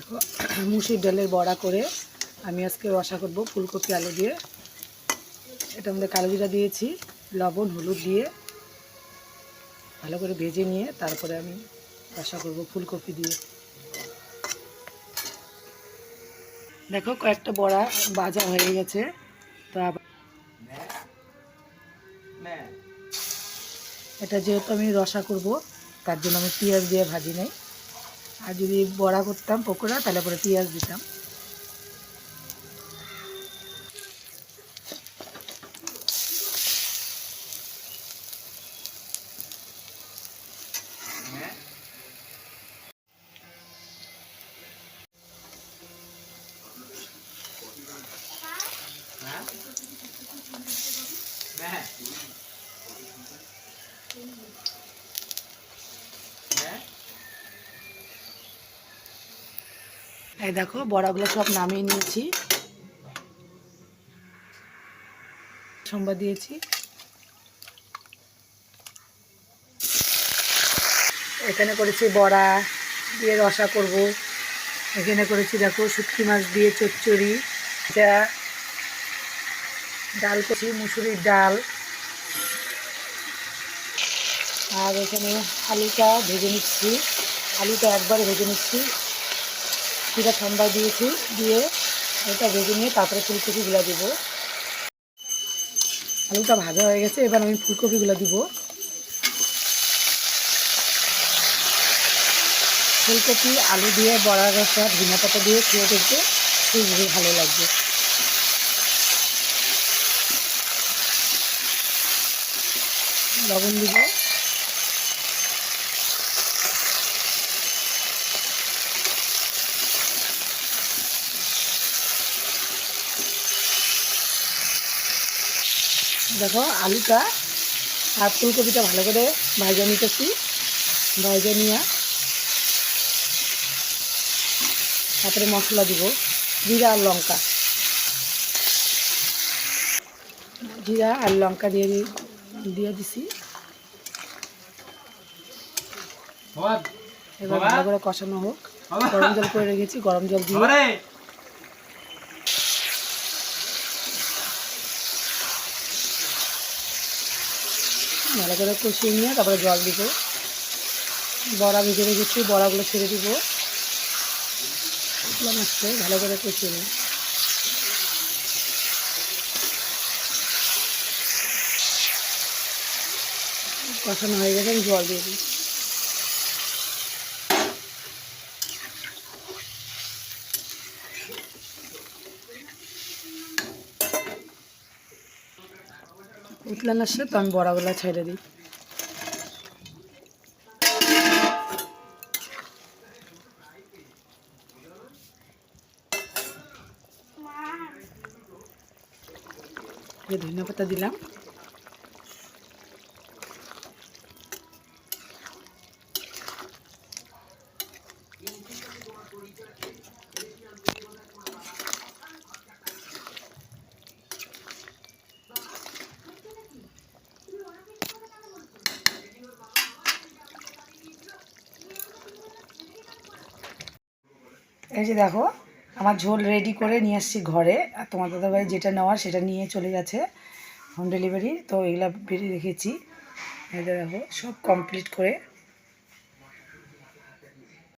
দেখো, মুসুর ডালের বড়া করে আমি আজকে রসা করব ফুলকপি, আলু দিয়ে। এটার মধ্যে কালো জিরা দিয়েছি, লবণ, হলুদ দিয়ে। ভালো করে ভেজে নিয়ে তারপরে আমি রসা করব ফুলকপি দিয়ে। দেখো, কয়েকটা বড়া বাজা হয়ে গেছে। তো এটা যেহেতু আমি রসা করব, তার জন্য আমি পেঁয়াজ দিয়ে ভাজি নেই। আর যদি বড়া করতাম পকোড়া তাহলে পরে পেঁয়াজ দিতাম। এই দেখো, বড়াগুলো সব নামিয়ে নিয়েছি। সোমবার দিয়েছি। এখানে করেছি বড়া, দিয়ে রসা করব। এখানে করেছি দেখো, শুটকি মাছ দিয়ে চচ্চড়ি, এটা ডাল করছি, মুসুরির ডাল। আর এখানে আলুটা ভেজে নিচ্ছি। আলুটা একবার ভেজে নিচ্ছি। সেটা ঠান্ডা দিয়েছি, দিয়ে এটা ভেজে নিয়ে তারপরে ফুলকপিগুলো দেবো। আলুটা ভাজা হয়ে গেছে, এবার আমি ফুলকপিগুলো দিব। ফুলকপি, আলু দিয়ে, বড়া রসা, ধনিয়া পাতা দিয়ে খেয়ে দেখবে খুবই ভালো লাগবে। লবণ দিব। দেখো আলুটা আর ফুলকপিটা ভালো করে ভাজা নিতেছি ভাজা নিয়ে তারপরে মশলা দিব জিরা আর লঙ্কা। জিরা আর লঙ্কা দিয়ে দিয়ে দিছি। এবার ভালো করে কষানো হোক। গরম জল করে রেখেছি গরম জল দিয়ে ভালো করে কষিয়ে নিয়ে তারপরে জল দিব। বড়া ভেজে রেখেছি, বড়াগুলো ছেড়ে দিব। শুকনো ভালো করে কষিয়ে নিই। কষানো হয়ে গেছে, আমি জল দিয়ে দিই উতলান আসছে তো আমি বড়াগুলো ছেড়ে দিই। ধনিয়া পাতা দিলাম। এই যে দেখো, আমার ঝোল রেডি করে নিয়ে আসছি ঘরে। আর তোমার দাদাভাই যেটা নেওয়ার সেটা নিয়ে চলে গেছে হোম ডেলিভারি তো এগুলো বেরিয়ে রেখেছি এই দেখো, সব কমপ্লিট করে